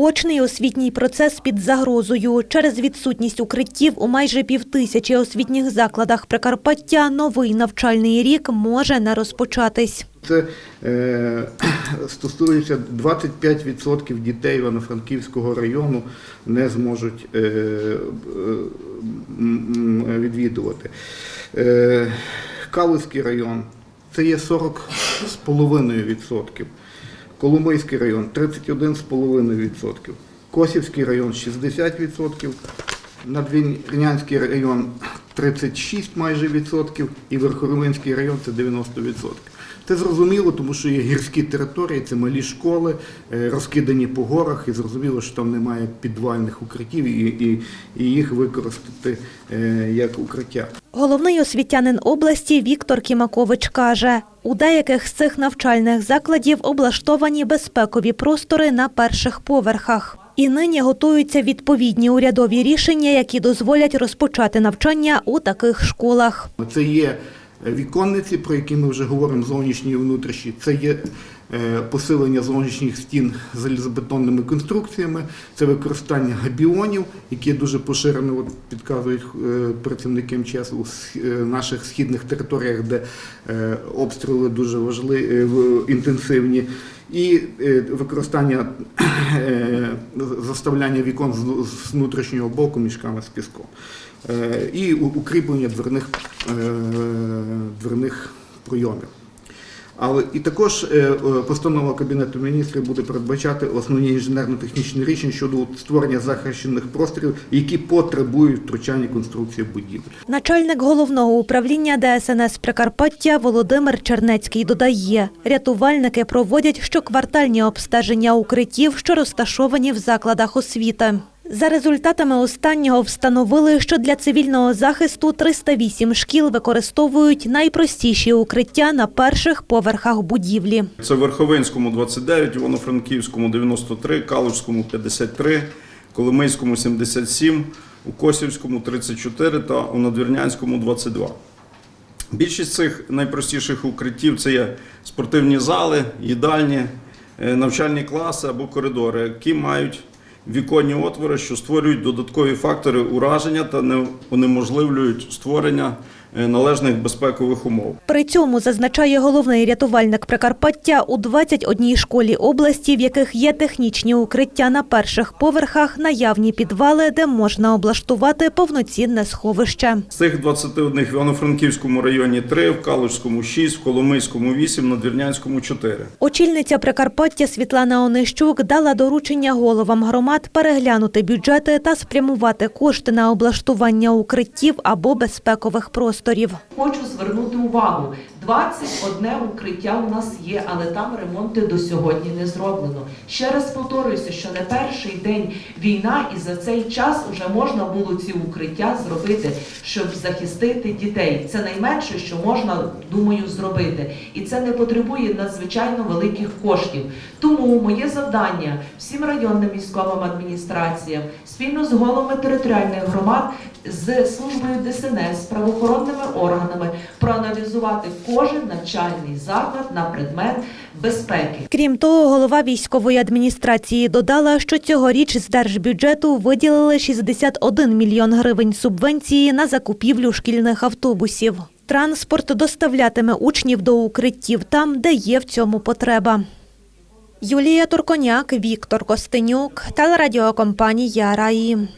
Очний освітній процес під загрозою. Через відсутність укриттів у майже півтисячі освітніх закладах Прикарпаття новий навчальний рік може не розпочатись. Це е, стосується 25% дітей Івано-Франківського району не зможуть е, е, відвідувати. Е, Калузький район це є 40,5%. Коломийський район 31,5%. Косівський район 60%. Надвірнянський район 36 майже відсотків і Верховинський район це 90 відсотків. Це зрозуміло, тому що є гірські території, це малі школи, е, розкидані по горах, і зрозуміло, що там немає підвальних укриттів, і, і, і їх використати е, як укриття. Головний освітянин області Віктор Кімакович каже, у деяких з цих навчальних закладів облаштовані безпекові простори на перших поверхах. І нині готуються відповідні урядові рішення, які дозволять розпочати навчання у таких школах. Це є віконниці, про які ми вже говоримо, зовнішні і внутрішні. Це є е, посилення зовнішніх стін залізобетонними конструкціями, це використання габіонів, які дуже поширено от, підказують е, працівники МЧС у е, наших східних територіях, де е, обстріли дуже важливі, інтенсивні. І е, використання е, заставляння вікон з- внутрішнього боку мішками з піском. Е, І укріплення дверних, е, дверних пройомів. Але і також е, е, постанова Кабінету міністрів буде передбачати основні інженерно-технічні рішення щодо створення захищених просторів, які потребують втручання конструкції будівлі. Начальник головного управління ДСНС Прикарпаття Володимир Чернецький додає, рятувальники проводять щоквартальні обстеження укриттів, що розташовані в закладах освіти. За результатами останнього встановили, що для цивільного захисту 308 шкіл використовують найпростіші укриття на перших поверхах будівлі. Це в Верховинському 29, Івано-Франківському 93, Калужському 53, Коломийському 77, у Косівському 34 та у Надвірнянському 22. Більшість цих найпростіших укриттів це є спортивні зали, їдальні, е, навчальні класи або коридори, які мають віконні отвори, що створюють додаткові фактори ураження та не унеможливлюють створення належних безпекових умов. При цьому, зазначає головний рятувальник Прикарпаття, у 21 школі області, в яких є технічні укриття на перших поверхах, наявні підвали, де можна облаштувати повноцінне сховище. З цих 21 в Івано-Франківському районі 3, в Калужському 6, в Коломийському 8, на Двірнянському 4. Очільниця Прикарпаття Світлана Онищук дала доручення головам громад переглянути бюджети та спрямувати кошти на облаштування укриттів або безпекових просторів. Хочу звернути увагу. 21 укриття у нас є, але там ремонти до сьогодні не зроблено. Ще раз повторююся, що не перший день війна, і за цей час вже можна було ці укриття зробити, щоб захистити дітей. Це найменше, що можна, думаю, зробити. І це не потребує надзвичайно великих коштів. Тому моє завдання всім районним військовим адміністраціям спільно з головами територіальних громад з службою ДСНС, з правоохоронними органами проаналізувати кожен навчальний заклад на предмет безпеки. Крім того, голова військової адміністрації додала, що цьогоріч з держбюджету виділили 61 мільйон гривень субвенції на закупівлю шкільних автобусів. Транспорт доставлятиме учнів до укриттів там, де є в цьому потреба. Юлія Турконяк, Віктор Костенюк, телерадіокомпанія Раї.